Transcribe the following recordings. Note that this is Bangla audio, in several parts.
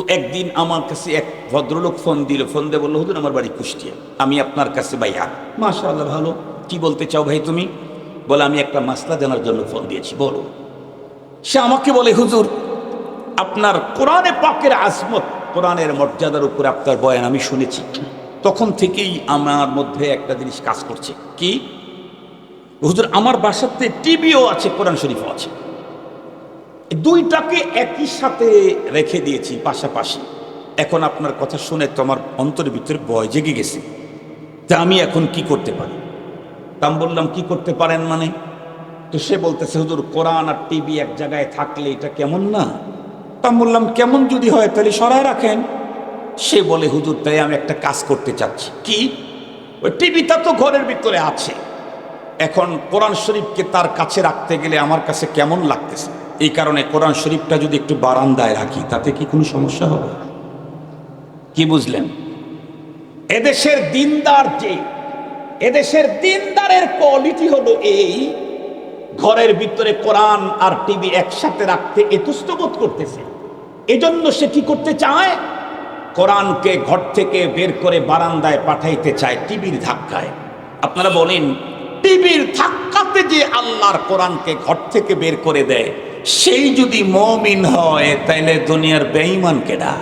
তো একদিন আমার কাছে এক ভদ্রলোক ফোন দিল, ফোন দিয়ে বলল, হুজুর, আমার বাড়ি কুষ্টিয়া। আমি আপনার কাছে ভাইয়া মাশা আল্লাহ ভালো। কি বলতে চাও ভাই তুমি? বলে, আমি একটা মাসলা জানার জন্য ফোন দিয়েছি, বলো। সে আমাকে বলে, হুজুর, আপনার কোরআনে পাকের আজমত, কোরআনের মর্যাদার উপরে আপনার বয়ান আমি শুনেছি। তখন থেকেই আমার মধ্যে একটা জিনিস কাজ করছে। কি? হুজুর, আমার বাসাতে টিভিও আছে, কোরআন শরীফও আছে। দুইটাকে একই সাথে রেখে দিয়েছি পাশাপাশি। এখন আপনার কথা শুনে তো আমার অন্তরের ভিতরে ভয় জেগে গেছে তা আমি এখন কি করতে পারি? তা আমি বললাম, কি করতে পারেন মানে? তো সে বলতেছে, হুজুর, কোরআন আর টিভি এক জায়গায় থাকলে এটা কেমন না? তা আমি বললাম, কেমন যদি হয় তাহলে সরায় রাখেন। সে বলে, হুজুর, তাই আমি একটা কাজ করতে চাচ্ছি। কি? ওই টিভিটা তো ঘরের ভিতরে আছে। এখন কোরআন শরীফকে তার কাছে রাখতে গেলে আমার কাছে কেমন লাগতেছে? এই কারণে কোরআন শরীফটা যদি একটু বারান্দায় রাখি, তাতে কি কোনো সমস্যা হবে? কি বুঝলেন? এদেশের দিনদার যে, এদেশের দিনদারের কোয়ালিটি হলো এই, ঘরের ভিতরে কোরআন আর টিভি একসাথে রাখতে এতুষ্ট বোধ করতেছে। এজন্য সে কি করতে চায়? কোরআনকে ঘর থেকে বের করে বারান্দায় পাঠাইতে চায় টিভির ধাক্কায়। আপনারা বলেন, টিভির ধাক্কাতে যে আল্লাহর কোরআনকে ঘর থেকে বের করে দেয় সেই যদি মমিন হয়, তাইলে দুনিয়ার বেঈমান কেডা?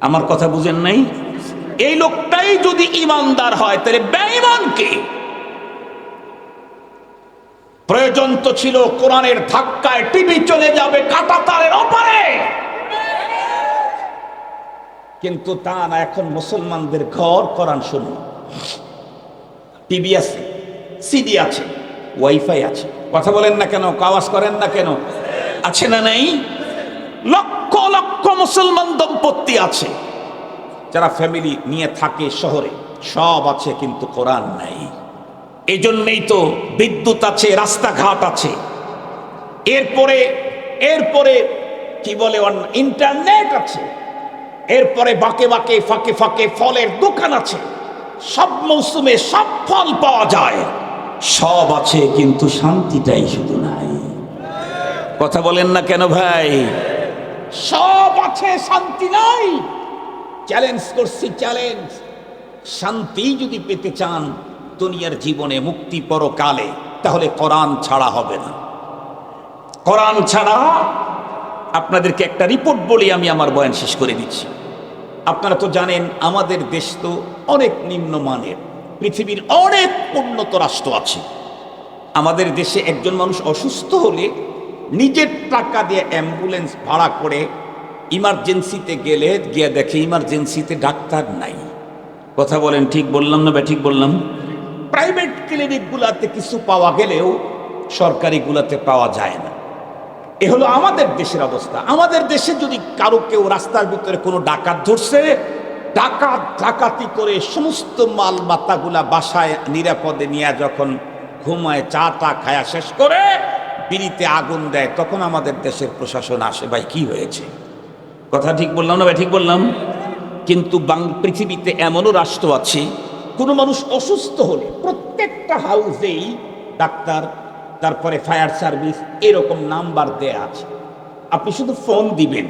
আমার কথা বুঝেন নাই? এই লোকটাই যদি ইমানদার হয় তাহলে বেঈমান কে? প্রয়োজন তো ছিল কোরআনের ধাক্কায় টিভি চলে যাবে কাটা তারের অপারে কিন্তু তা না, এখন মুসলমানদের ঘর কোরআন শুনুন টিভি আছে, সিডি আছে, ওয়াইফাই আছে। কথা বলেন না কেন? কাওয়াজ করেন না কেন? আছে না নেই? লক্ষ লক্ষ মুসলমান দম্পতি আছে। যারা ফ্যামিলি নিয়ে থাকে শহরে, সব আছে কিন্তু কোরআন নাই। এই জন্যই তো বিদ্যুৎ আছে, রাস্তাঘাট আছে। এরপরে এরপরে কি বলে ইন্টারনেট আছে। এরপরে বাকে বাকে, ফাঁকে ফাঁকে ফলের দোকান আছে। সব মৌসুমে সব ফল পাওয়া যায়। সব আছে, কিন্তু শান্তিটাই শুধু নাই। কথা বলেন না কেন ভাই? সব আছে, শান্তি নাই। চ্যালেঞ্জ করছি, চ্যালেঞ্জ। শান্তি যদি পেতে চান, দুনিয়ার জীবনে মুক্তি পরকালে, তাহলে কোরআন ছাড়া হবে না। কোরআন ছাড়া আপনাদেরকে একটা রিপোর্ট বলি, আমি আমার বয়ান শেষ করে দিচ্ছি। আপনারা তো জানেন, আমাদের দেশ তো অনেক নিম্নমানের। পৃথিবীর অনেক উন্নত রাষ্ট্র আছে। আমাদের দেশে একজন মানুষ অসুস্থ হলে নিজের টাকা দিয়ে অ্যাম্বুলেন্স ভাড়া করে ইমার্জেন্সিতে গেলে গিয়ে দেখে ইমার্জেন্সিতে ডাক্তার নাই। কথা বলেন, ঠিক বললাম না ঠিক বললাম? প্রাইভেট ক্লিনিকগুলোতে কিছু পাওয়া গেলেও সরকারিগুলোতে পাওয়া যায় না। এ হলো আমাদের দেশের অবস্থা। আমাদের দেশে যদি কারও কেউ রাস্তার ভিতরে কোনো ডাকাত ধরছে ডাকাত ডাকাতি করে সমস্ত মাল মাত্তাগুলা বাসায় নিরাপদে নিয়ে যখন ঘুমায় চা টা খায়া শেষ করে বিড়িতে আগুন দেয়, তখন আমাদের দেশের প্রশাসন আসে, ভাই, কি হয়েছে? কথা ঠিক বললাম না ভাই, ঠিক বললাম। কিন্তু বাং, পৃথিবীতে এমনও রাষ্ট্র আছে, কোনো মানুষ অসুস্থ হলে প্রত্যেকটা হাউসেই ডাক্তার, তারপরে ফায়ার সার্ভিস, এরকম নাম্বার দেয়া আছে। আপনি শুধু ফোন দিবেন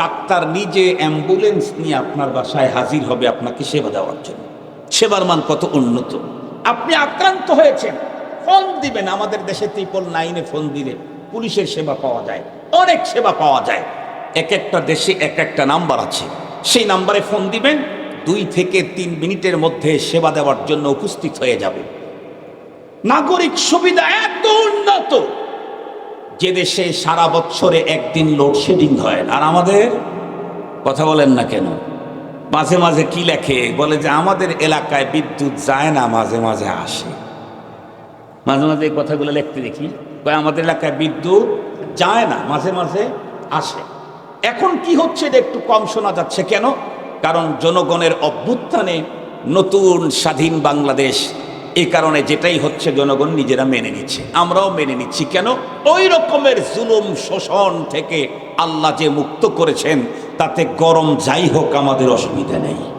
ডাক্তার নিজে অ্যাম্বুলেন্স নিয়ে আপনার বাসায় হাজির হবে আপনাকে সেবা দেওয়ার জন্য। সেবার মান কত উন্নত? আপনি আক্রান্ত হয়েছেন, ফোন দিবেন। আমাদের দেশে ত্রিপল নাইনে ফোন দিলে পুলিশের সেবা পাওয়া যায়, অনেক সেবা পাওয়া যায়। এক একটা দেশে এক একটা নাম্বার আছে। সেই নাম্বারে ফোন দিবেন, দুই থেকে তিন মিনিটের মধ্যে সেবা দেওয়ার জন্য উপস্থিত হয়ে যাবে। নাগরিক সুবিধা এত উন্নত! যে দেশে সারা বছরে একদিন লোডশেডিং হয় আর আমাদের কথা বলেন না কেন? মাঝে মাঝে কি লেখে? বলে যে আমাদের এলাকায় বিদ্যুৎ যায় না, মাঝে মাঝে আসে। মাঝে মাঝে এই কথাগুলো লিখতে দেখি। আমাদের এলাকায় বিদ্যুৎ যায় না, মাঝে মাঝে আসে। এখন কি হচ্ছে এটা একটু কম শোনা যাচ্ছে কেন? কারণ জনগণের অভ্যুত্থানে নতুন স্বাধীন বাংলাদেশ এই কারণে যেটাই হচ্ছে জনগণ নিজেরা মেনে নিচ্ছে। আমরাও মেনে নিচ্ছি। কেন? ওই রকমের জুলুম শোষণ থেকে আল্লাহ যে মুক্ত করেছেন, তাতে গরম যাই হোক, আমাদের অসুবিধা নেই।